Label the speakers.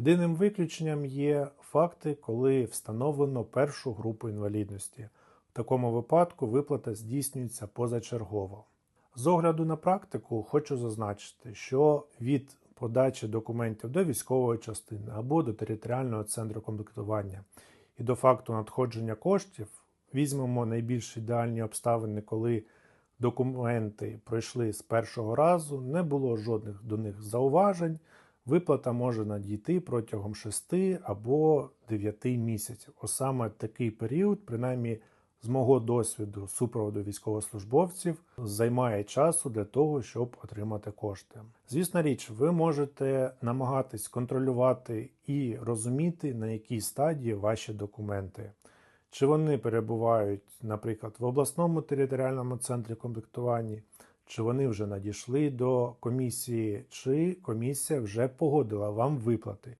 Speaker 1: Єдиним виключенням є факти, коли встановлено першу групу інвалідності. В такому випадку виплата здійснюється позачергово. З огляду на практику хочу зазначити, що від подачі документів до військової частини або до територіального центру комплектування і до факту надходження коштів візьмемо найбільш ідеальні обставини, коли документи пройшли з першого разу, не було жодних до них зауважень. Виплата може надійти протягом 6 або 9 місяців. Ось саме такий період, принаймні з мого досвіду супроводу військовослужбовців, займає часу для того, щоб отримати кошти. Звісна річ, ви можете намагатись контролювати і розуміти, на якій стадії ваші документи. Чи вони перебувають, наприклад, в обласному територіальному центрі комплектування, чи вони вже надійшли до комісії, чи комісія вже погодила вам виплати.